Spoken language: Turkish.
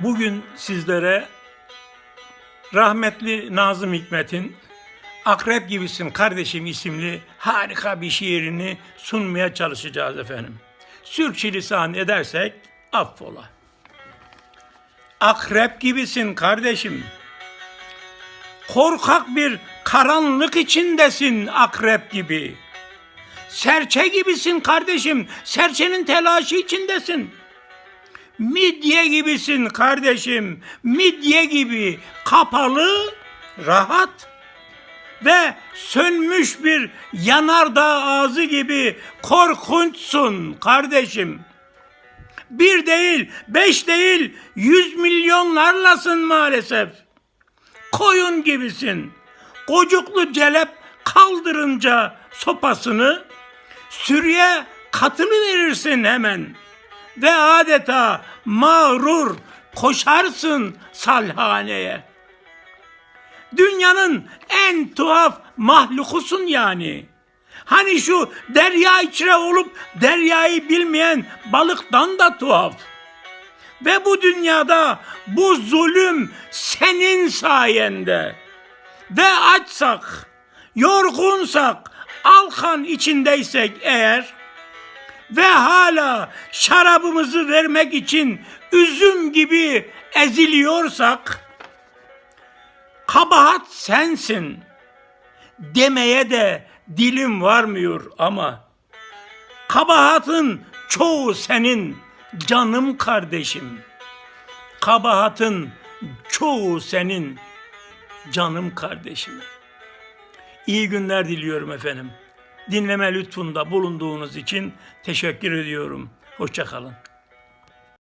Bugün sizlere rahmetli Nazım Hikmet'in Akrep Gibisin Kardeşim isimli harika bir şiirini sunmaya çalışacağız efendim. Sürçülisan edersek affola. Akrep gibisin kardeşim. Korkak bir karanlık içindesin akrep gibi. Serçe gibisin kardeşim. Serçenin telaşı içindesin. Midye gibisin kardeşim. Midye gibi kapalı, rahat ve sönmüş bir yanardağ ağzı gibi korkunçsun kardeşim. Bir değil, beş değil, yüz milyonlarlasın maalesef. Koyun gibisin. Kocuklu celep kaldırınca sopasını sürüye katılı verirsin hemen. Ve adeta mağrur koşarsın salhaneye. Dünyanın en tuhaf mahlukusun yani. Hani şu derya içre olup deryayı bilmeyen balıktan da tuhaf. Ve bu dünyada bu zulüm senin sayende. Ve açsak, yorgunsak, alkan içindeysek eğer ve hala şarabımızı vermek için üzüm gibi eziliyorsak kabahat sensin demeye de dilim varmıyor ama kabahatın çoğu senin canım kardeşim. Kabahatın çoğu senin canım kardeşim. İyi günler diliyorum efendim. Dinleme lütfunda bulunduğunuz için teşekkür ediyorum. Hoşçakalın.